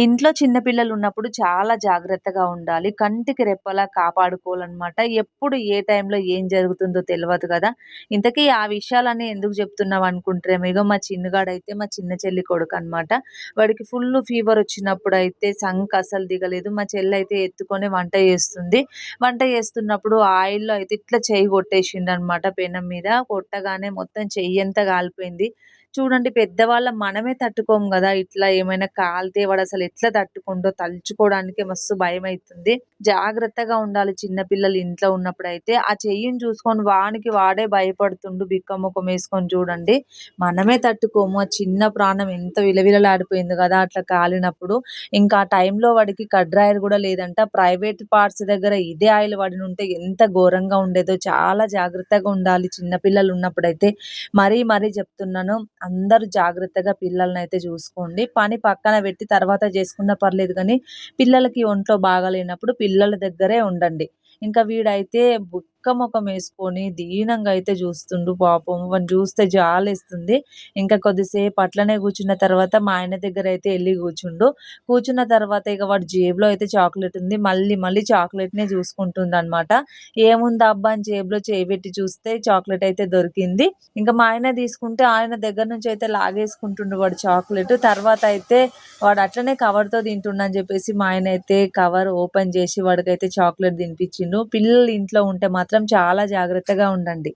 ఇంట్లో చిన్న పిల్లలు ఉన్నప్పుడు చాలా జాగ్రత్తగా ఉండాలి. కంటికి రెప్పలా కాపాడుకోవాలన్నమాట ఎప్పుడు ఏ టైంలో ఏం జరుగుతుందో తెలియదు కదా ఇంతకీ ఆ విషయాలన్నీ ఎందుకు చెప్తున్నావు అనుకుంటారేమో ఇగో మా చిన్నగాడైతే మా చిన్న చెల్లి కొడుకు అనమాట వాడికి ఫుల్ ఫీవర్ వచ్చినప్పుడు అయితే సంక అసలు దిగలేదు. మా చెల్లి అయితే ఎత్తుకొని వంట చేస్తుంది వంట చేస్తున్నప్పుడు ఆయిల్‌లో అయితే ఇట్లా చెయ్యి కొట్టేసిండనమాట పెనం మీద. కొట్టగానే మొత్తం చెయ్యి చెయ్యంతా కాలిపోయింది. చూడండి పెద్దవాళ్ళం మనమే తట్టుకోము కదా ఇట్లా ఏమైనా కాలితే అసలు ఎట్లా తట్టుకుండో తలుచుకోవడానికి మస్తు భయం అవుతుంది జాగ్రత్తగా ఉండాలి చిన్న పిల్లలు ఇంట్లో ఉన్నప్పుడైతే. ఆ చెయ్యిని చూసుకొని వానికి వాడే భయపడుతుండు బిక్కమొఖం వేసుకొని చూడండి. మనమే తట్టుకోము. ఆ చిన్న ప్రాణం ఎంత విలవిలలాడిపోయింది కదా అట్లా కాలినప్పుడు. ఇంకా ఆ టైంలో వాడికి కడ్రాయర్ కూడా లేదంట. ప్రైవేట్ పార్ట్స్ దగ్గర ఇదే ఆయిల్ వాడిని ఉంటే ఎంత ఘోరంగా ఉండేదో. చాలా జాగ్రత్తగా ఉండాలి చిన్న పిల్లలు ఉన్నప్పుడైతే. మరీ మరీ చెప్తున్నాను. అందరూ జాగ్రత్తగా పిల్లల్ని అయితే చూసుకోండి. పని పక్కన పెట్టి తర్వాత చేసుకున్నా పర్లేదు కానీ పిల్లలకి ఒంట్లో బాగాలేనప్పుడు పిల్లల దగ్గరే ఉండండి. ఇంకా వీడైతే బుక్క ముఖం వేసుకొని దీనంగా అయితే చూస్తుండు పాపం. వాడిని చూస్తే జాలేస్తుంది. ఇంకా కొద్దిసేపు అట్లనే కూర్చున్న తర్వాత మా ఆయన దగ్గర అయితే వెళ్ళి కూర్చుండు. కూర్చున్న తర్వాత ఇక వాడి జేబులో అయితే చాక్లెట్ ఉంది. మళ్ళీ మళ్ళీ చాక్లెట్‌నే ఏముంది అబ్బా అని జేబులో చేయి పెట్టి చూస్తే చాక్లెట్ అయితే దొరికింది. ఇంకా మా ఆయన తీసుకుంటే ఆయన దగ్గర నుంచి అయితే లాగేసుకుంటుండు వాడు చాక్లెట్. తర్వాత అయితే వాడు అట్లనే కవర్‌తో తింటుండని చెప్పేసి మా ఆయన అయితే కవర్ ఓపెన్ చేసి వాడికైతే చాక్లెట్ తినిపించిండు. పిల్లలు ఇంట్లో ఉంటే మాత్రం చాలా జాగ్రత్తగా ఉండండి.